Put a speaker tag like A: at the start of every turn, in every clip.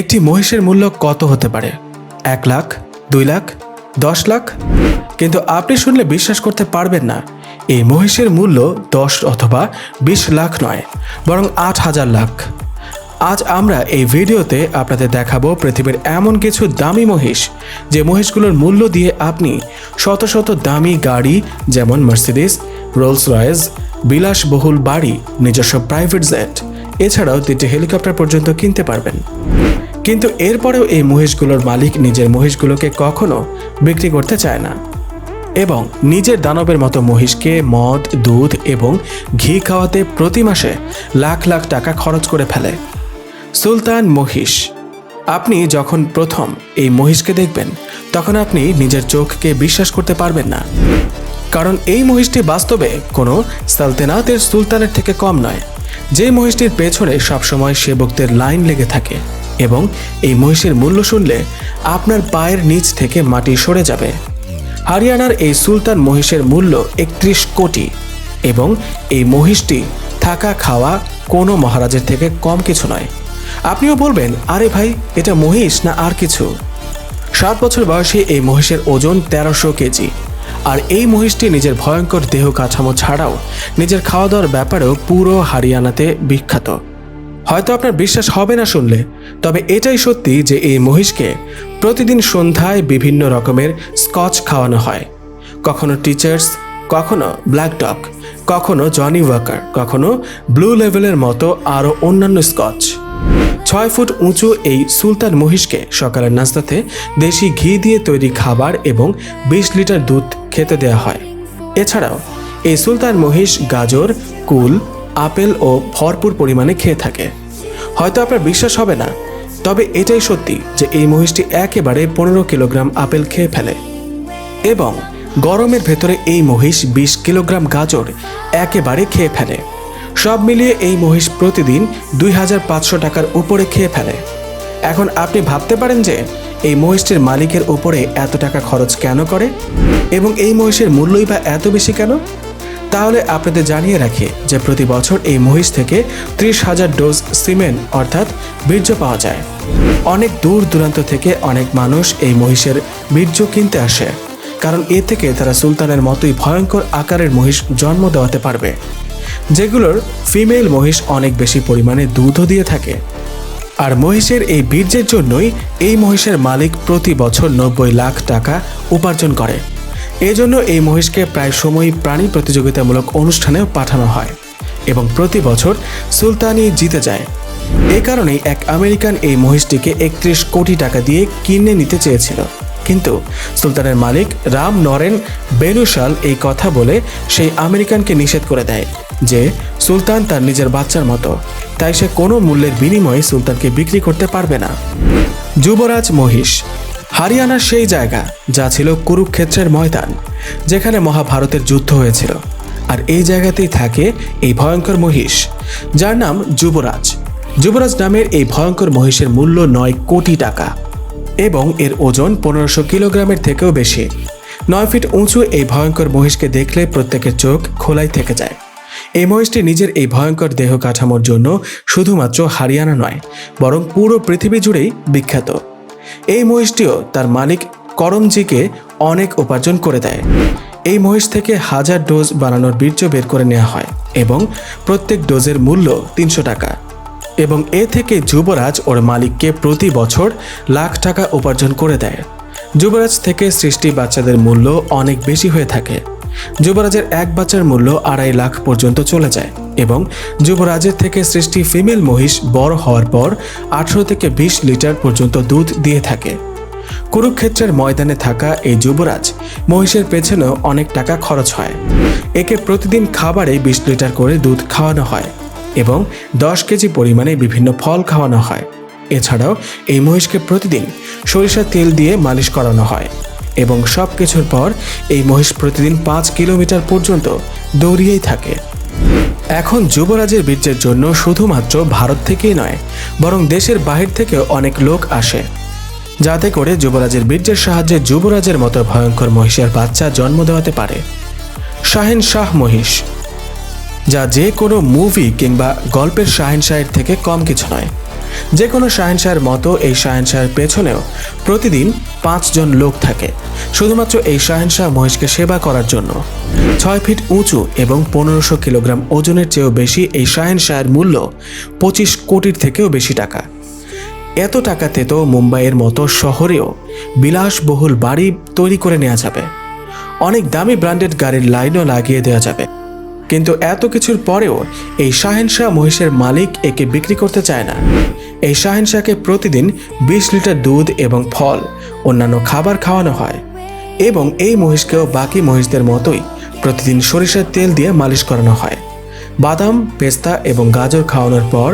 A: একটি মহিষের মূল্য কত হতে পারে? এক লাখ, দুই লাখ, দশ লাখ? কিন্তু আপনি শুনলে বিশ্বাস করতে পারবেন না। এই মহিষের মূল্য দশ অথবা বিশ লাখ নয়, বরং আট হাজার লাখ। আজ আমরা এই ভিডিওতে আপনাদের দেখাবো পৃথিবীর এমন কিছু দামি মহিষ, যে মহিষগুলোর মূল্য দিয়ে আপনি শত শত দামি গাড়ি, যেমন মার্সিডিস রোলস রয়েস, বিলাসবহুল বাড়ি, নিজস্ব প্রাইভেট জেট, এছাড়াও তিনটি হেলিকপ্টার পর্যন্ত কিনতে পারবেন। কিন্তু এরপরেও এই মহিষগুলোর মালিক নিজের মহিষগুলোকে কখনো বিক্রি করতে চায় না। এবং নিজের দানবের মতো মহিষকে মদ, দুধ এবং ঘি খাওয়াতে প্রতি মাসে লাখ লাখ টাকা খরচ করে ফেলে। সুলতান মহিষ, আপনি যখন প্রথম এই মহিষকে দেখবেন, তখন আপনি নিজের চোখকে বিশ্বাস করতে পারবেন না। কারণ এই মহিষটি বাস্তবে কোনো সালতেনাতের সুলতানের থেকে কম নয়। যে মহিষটির পেছনে সবসময় সেবকদের লাইন লেগে থাকে। এবং এই মহিষের মূল্য শুনলে আপনার পায়ের নিচ থেকে মাটি সরে যাবে। হরিয়ানার এই সুলতান মহিষের মূল্য একত্রিশ কোটি এবং এই মহিষটি থাকা খাওয়া কোনো মহারাজের থেকে কম কিছু নয়। আপনিও বলবেন, আরে ভাই, এটা মহিষ না আর কিছু? সাত বছর বয়সে এই মহিষের ওজন তেরোশো কেজি। আর এই মহিষটি নিজের ভয়ঙ্কর দেহ কাঠামো ছাড়াও নিজের খাওয়া দাওয়ার ব্যাপারেও পুরো হারিয়ানাতে বিখ্যাত। হয়তো আপনার বিশ্বাস হবে না শুনলে, তবে এটাই সত্যি যে এই মহিষকে প্রতিদিন সন্ধ্যায় বিভিন্ন রকমের স্কচ খাওয়ানো হয়। কখনো টিচার্স, কখনো ব্ল্যাক ডগ, কখনো জনি ওয়াকার, কখনো ব্লু লেভেলের মতো আরও অন্যান্য স্কচ। ছয় ফুট উঁচু এই সুলতান মহিষকে সকালের নাস্তাতে দেশি ঘি দিয়ে তৈরি খাবার এবং বিশ লিটার দুধ খেতে দেওয়া হয়। এছাড়াও এই সুলতান মহিষ গাজর, কুল আপেল ও ভরপুর পরিমাণে খেয়ে থাকে। হয়তো আপনার বিশ্বাস হবে না, তবে এটাই সত্যি যে এই মহিষটি একেবারে পনেরো কিলোগ্রাম আপেল খেয়ে ফেলে। এবং গরমের ভেতরে এই মহিষ বিশ কিলোগ্রাম গাজর একেবারে খেয়ে ফেলে। সব মিলিয়ে এই মহিষ প্রতিদিন দুই হাজার পাঁচশো টাকার উপরে খেয়ে ফেলে। এখন আপনি ভাবতে পারেন যে এই মহিষটির মালিকের উপরে এত টাকা খরচ কেন করে? এবং এই মহিষের মূল্যই বা এত বেশি কেন? তাহলে আপনাদের জানিয়ে রাখি যে প্রতি বছর এই মহিষ থেকে ত্রিশ হাজার ডোজ সিমেন্ট, অর্থাৎ বীর্য পাওয়া যায়। অনেক দূর দূরান্ত থেকে অনেক মানুষ এই মহিষের বীর্য কিনতে আসে, কারণ এ থেকে তারা সুলতানের মতোই ভয়ঙ্কর আকারের মহিষ জন্ম দেওয়াতে পারবে, যেগুলোর ফিমেল মহিষ অনেক বেশি পরিমাণে দুধও দিয়ে থাকে। আর মহিষের এই বীর্যের জন্যই এই মহিষের মালিক প্রতি বছর নব্বই লাখ টাকা উপার্জন করে। এজন্য এই মহিষকে প্রায় সময়ই প্রাণী প্রতিযোগিতামূলক অনুষ্ঠানেও পাঠানো হয় এবং প্রতি বছর সুলতানি জিতে যায়। এ কারণেই এক আমেরিকান এই মহিষটিকে একত্রিশ কোটি টাকা দিয়ে কিনে নিতে চেয়েছিল। কিন্তু সুলতানের মালিক রাম নরেন বেনুশাল এই কথা বলে সেই আমেরিকানকে নিষেধ করে দেয় যে সুলতান তার নিজের বাচ্চার মতো। তাই সে কোনো মূল্যের বিনিময়ে সুলতানকে বিক্রি করতে পারবে না। যুবরাজ মহিষ হারিয়ানার সেই জায়গা যা ছিল কুরুক্ষেত্রের ময়দান, যেখানে মহাভারতের যুদ্ধ হয়েছিল। আর এই জায়গাতেই থাকে এই ভয়ঙ্কর মহিষ, যার নাম যুবরাজ। যুবরাজ নামের এই ভয়ঙ্কর মহিষের মূল্য নয় কোটি টাকা এবং এর ওজন পনেরোশো কিলোগ্রামের থেকেও বেশি। নয় ফিট উঁচু এই ভয়ঙ্কর মহিষকে দেখলে প্রত্যেকের চোখ খোলাই থেকে যায়। এই মহিষটি নিজের এই ভয়ঙ্কর দেহ কাঠামোর জন্য শুধুমাত্র হারিয়ানা নয়, বরং পুরো পৃথিবী জুড়েই বিখ্যাত। এই মহিষটিও তার মালিক করমজিকে অনেক উপার্জন করে দেয়। এই মহিষ থেকে হাজার ডোজ বানানোর বীর্য বের করে নেওয়া হয় এবং প্রত্যেক ডোজের মূল্য তিনশো টাকা। এবং এ থেকে যুবরাজ ওর মালিককে প্রতি বছর লাখ টাকা উপার্জন করে দেয়। যুবরাজ থেকে সৃষ্টি বাচ্চাদের মূল্য অনেক বেশি হয়ে থাকে। যুবরাজের এক বাচ্চার মূল্য আড়াই লাখ পর্যন্ত চলে যায় এবং যুবরাজের থেকে সৃষ্টি ফিমেল মহিষ বড় হওয়ার পর আঠারো থেকে বিশ লিটার পর্যন্ত দুধ দিয়ে থাকে। কুরুক্ষেত্রের ময়দানে থাকা এই যুবরাজ মহিষের পেছনেও অনেক টাকা খরচ হয়। একে প্রতিদিন খাবারে বিশ লিটার করে দুধ খাওয়ানো হয় এবং দশ কেজি পরিমাণে বিভিন্ন ফল খাওয়ানো হয়। এছাড়াও এই মহিষকে প্রতিদিন সরিষার তেল দিয়ে মালিশ করানো হয় এবং সব কিছুর পর এই মহিষ প্রতিদিন পাঁচ কিলোমিটার পর্যন্ত দৌড়িয়েই থাকে। এখন যুবরাজের বীর্যের জন্য শুধুমাত্র ভারত থেকেই নয়, বরং দেশের বাহির থেকেও অনেক লোক আসে। যাতে করে যুবরাজের বীর্যের সাহায্যে যুবরাজের মতো ভয়ঙ্কর মহিষের বাচ্চা জন্ম দেওয়াতে পারে। শাহিন শাহ মহিষ, যা যে কোনো মুভি কিংবা গল্পের শাহেন শাহের থেকে কম কিছু নয়। যে কোনো শাহেনশাহের মতো এই শাহেনশাহের পেছনেও প্রতিদিন পাঁচজন লোক থাকে, শুধুমাত্র এই শাহেনশাহ মহিষকে সেবা করার জন্য। ছয় ফিট উঁচু এবং পনেরোশো কিলোগ্রাম ওজনের চেয়েও বেশি এই শাহেনশাহের মূল্য পঁচিশ কোটির থেকেও বেশি টাকা। এত টাকাতে তো মুম্বাইয়ের মতো শহরেও বিলাসবহুল বাড়ি তৈরি করে নেওয়া যাবে। অনেক দামি ব্র্যান্ডেড গাড়ির লাইনও লাগিয়ে দেওয়া যাবে। কিন্তু এত কিছুর পরেও এই শাহেনশাহ মহিষের মালিক একে বিক্রি করতে চায় না। এই শাহেনশাহকে প্রতিদিন বিশ লিটার দুধ এবং ফল, অন্যান্য খাবার খাওয়ানো হয় এবং এই মহিষকেও বাকি মহিষদের মতোই প্রতিদিন সরিষার তেল দিয়ে মালিশ করানো হয়। বাদাম, পেস্তা এবং গাজর খাওয়ানোর পর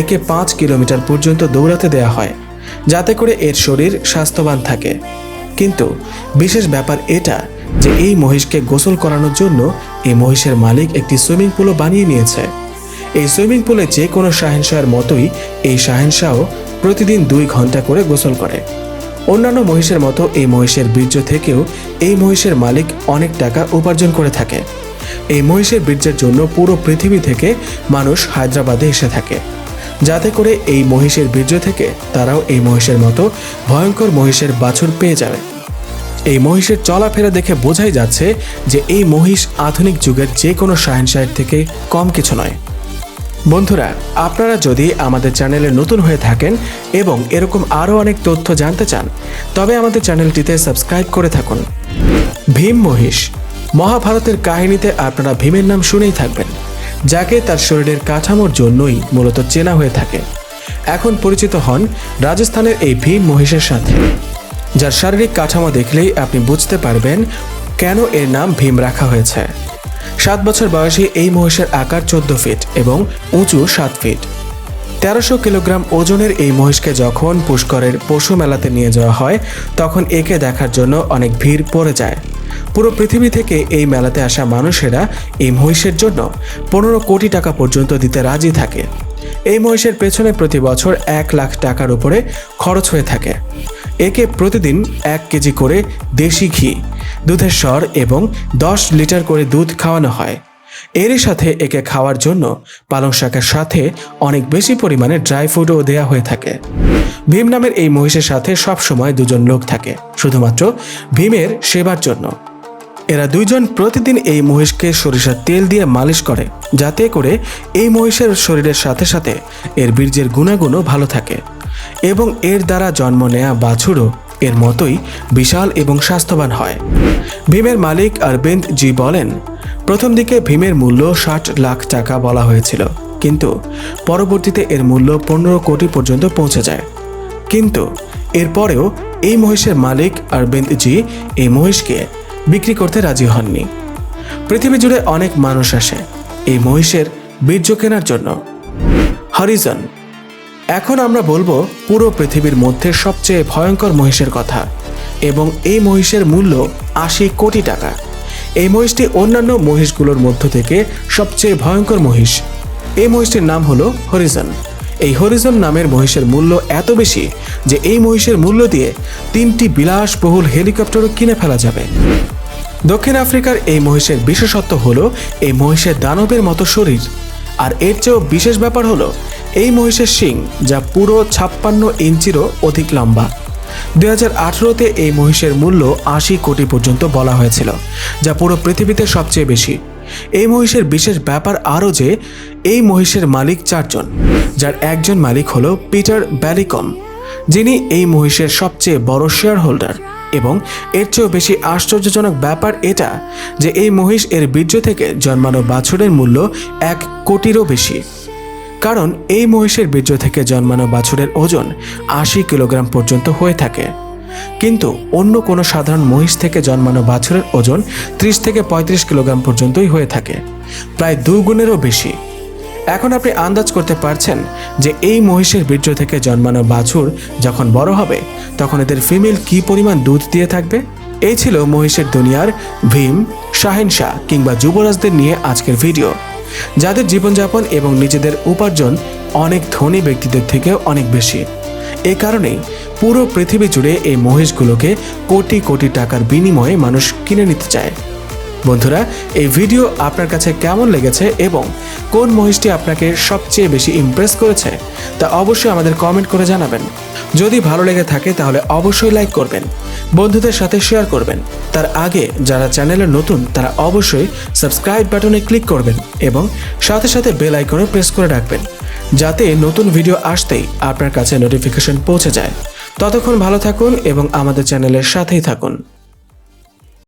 A: একে পাঁচ কিলোমিটার পর্যন্ত দৌড়াতে দেওয়া হয়, যাতে করে এর শরীর স্বাস্থ্যবান থাকে। কিন্তু বিশেষ ব্যাপার এটা যে এই মহিষকে গোসল করানোর জন্য এই মহিষের মালিক একটি সুইমিং পুলও বানিয়ে নিয়েছে। এই সুইমিং পুলে যে কোনো শাহেনশাহের মতোই এই শাহেনশাহও প্রতিদিন দুই ঘণ্টা করে গোসল করে। অন্যান্য মহিষের মতো এই মহিষের বীর্য থেকেও এই মহিষের মালিক অনেক টাকা উপার্জন করে থাকে। এই মহিষের বীর্যের জন্য পুরো পৃথিবী থেকে মানুষ হায়দ্রাবাদে এসে থাকে। যাতে করে এই মহিষের বীর্য থেকে তারাও এই মহিষের মতো ভয়ঙ্কর মহিষের বাছুর পেয়ে যাবে। এই মহিষের চলাফেরা দেখে বোঝাই যাচ্ছে যে এই মহিষ আধুনিক যুগের যে কোনো শাহেনশাহের থেকে কম কিছু নয়। বন্ধুরা, আপনারা যদি আমাদের চ্যানেলে নতুন হয়ে থাকেন এবং এরকম আরও অনেক তথ্য জানতে চান, তবে আমাদের চ্যানেলটিতে সাবস্ক্রাইব করে থাকুন। ভীম মহিষ, মহাভারতের কাহিনীতে আপনারা ভীমের নাম শুনেই থাকবেন। যাকে তার শরীরের কাঠামোর জন্যই মূলত চেনা হয়ে থাকে। এখন পরিচিত হন রাজস্থানের এই ভীম মহিষের সাথে। যার শারীরিক কাঠামো দেখলেই আপনি বুঝতে পারবেন কেন এর নাম ভীম রাখা হয়েছে। সাত বছর বয়সী এই মহিষের আকার চোদ্দ ফিট এবং উঁচু সাত ফিট। তেরোশো কিলোগ্রাম ওজনের এই মহিষকে যখন পুষ্করের পশু মেলাতে নিয়ে যাওয়া হয়, তখন একে দেখার জন্য অনেক ভিড় পড়ে যায়। পুরো পৃথিবী থেকে এই মেলাতে আসা মানুষেরা এই মহিষের জন্য পনেরো কোটি টাকা পর্যন্ত দিতে রাজি থাকে। এই মহিষের পেছনে প্রতি বছর এক লাখ টাকার উপরে খরচ হয়ে থাকে। একে প্রতিদিন এক কেজি করে দেশি ঘি, দুধের স্বর এবং দশ লিটার করে দুধ খাওয়ানো হয়। এরই সাথে একে খাওয়ার জন্য পালং শাকের সাথে অনেক বেশি পরিমাণে ড্রাই ফ্রুটও দেওয়া হয়ে থাকে। ভীম নামের এই মহিষের সাথে সব সময় দুজন লোক থাকে, শুধুমাত্র ভীমের সেবার জন্য। এরা দুইজন প্রতিদিন এই মহিষকে সরিষার তেল দিয়ে মালিশ করে, যাতে করে এই মহিষের শরীরের সাথে সাথে এর বীর্যের গুণাগুণও ভালো থাকে এবং এর দ্বারা জন্ম নেয়া বাছুরও এর মতোই বিশাল এবং স্বাস্থ্যবান হয়। ভীমের মালিক অরবিন্দ জি বলেন প্রথম দিকে ভীমের মূল্য ষাট লাখ টাকা বলা হয়েছিল, কিন্তু পরবর্তীতে এর মূল্য পনেরো কোটি পর্যন্ত পৌঁছে যায়। কিন্তু এরপরেও এই মহিষের মালিক অরবিন্দ জি এই মহিষকে বিক্রি করতে রাজি হননি। পৃথিবী জুড়ে অনেক মানুষ আসে এই মহিষের বীর্য কেনার জন্য। হরিজন, এখন আমরা বলব পুরো পৃথিবীর মধ্যে সবচেয়ে ভয়ঙ্কর মহিষের কথা এবং এই মহিষের মূল্য আশি কোটি টাকা। এই মহিষটি অন্যান্য মহিষগুলোর মধ্য থেকে সবচেয়ে ভয়ঙ্কর মহিষ। এই মহিষটির নাম হলো হরিজন। এই হরিজন নামের মহিষের মূল্য এত বেশি যে এই মহিষের মূল্য দিয়ে তিনটি বিলাসবহুল হেলিকপ্টারও কিনে ফেলা যাবে। দক্ষিণ আফ্রিকার এই মহিষের বিশেষত্ব হলো এই মহিষের দানবের মতো শরীর। আর এর চেয়েও বিশেষ ব্যাপার হলো এই মহিষের শিং, যা পুরো ছাপ্পান্ন ইঞ্চিরও অধিক লম্বা। দুই হাজার আঠেরোতে এই মহিষের মূল্য আশি কোটি পর্যন্ত বলা হয়েছিল, যা পুরো পৃথিবীতে সবচেয়ে বেশি। এই মহিষের বিশেষ ব্যাপার আরও যে, এই মহিষের মালিক চারজন, যার একজন মালিক হলো পিটার ব্যালিকম যিনি এই মহিষের সবচেয়ে বড় শেয়ার হোল্ডার এবং এর চেয়েও বেশি আশ্চর্যজনক ব্যাপার এটা যে এই মহিষ এর বীর্য থেকে জন্মানো বাছুরের মূল্য এক কোটিরও বেশি। কারণ এই মহিষের বীর্য থেকে জন্মানো বাছুরের ওজন আশি কিলোগ্রাম পর্যন্ত হয়ে থাকে। কিন্তু অন্য কোনো সাধারণ মহিষ থেকে জন্মানো বাছুরের ওজন ত্রিশ থেকে পঁয়ত্রিশ কিলোগ্রাম পর্যন্তই হয়ে থাকে, প্রায় দুগুণেরও বেশি। এখন আপনি আন্দাজ করতে পারছেন যে এই মহিষের বীর্য থেকে জন্মানো বাছুর যখন বড় হবে, তখন এদের ফিমেল কি পরিমাণ দুধ দিয়ে থাকবে? এই ছিল মহিষের দুনিয়ার ভীম শাহিন শাহ কিংবা যুবরাজদের নিয়ে আজকের ভিডিও। যাদের জীবনযাপন এবং নিজেদের উপার্জন অনেক ধনী ব্যক্তিদের থেকেও অনেক বেশি। এ কারণেই পুরো পৃথিবী জুড়ে এই মহিষগুলোকে কোটি কোটি টাকার বিনিময়ে মানুষ কিনে নিতে চায়। বন্ধুরা, এই ভিডিও আপনার কাছে কেমন লেগেছে এবং কোন মহিষটি আপনাকে সবচেয়ে বেশি ইমপ্রেস করেছে, তা অবশ্যই আমাদের কমেন্ট করে জানাবেন। যদি ভালো লেগে থাকে, তাহলে অবশ্যই লাইক করবেন, বন্ধুদের সাথে শেয়ার করবেন। তার আগে যারা চ্যানেলে নতুন, তারা অবশ্যই সাবস্ক্রাইব বাটনে ক্লিক করবেন এবং সাথে সাথে বেল আইকনে প্রেস করে রাখবেন, যাতে নতুন ভিডিও আসতেই আপনার কাছে নোটিফিকেশন পৌঁছে যায়। ততক্ষণ ভালো থাকুন এবং আমাদের চ্যানেলের সাথেই থাকুন।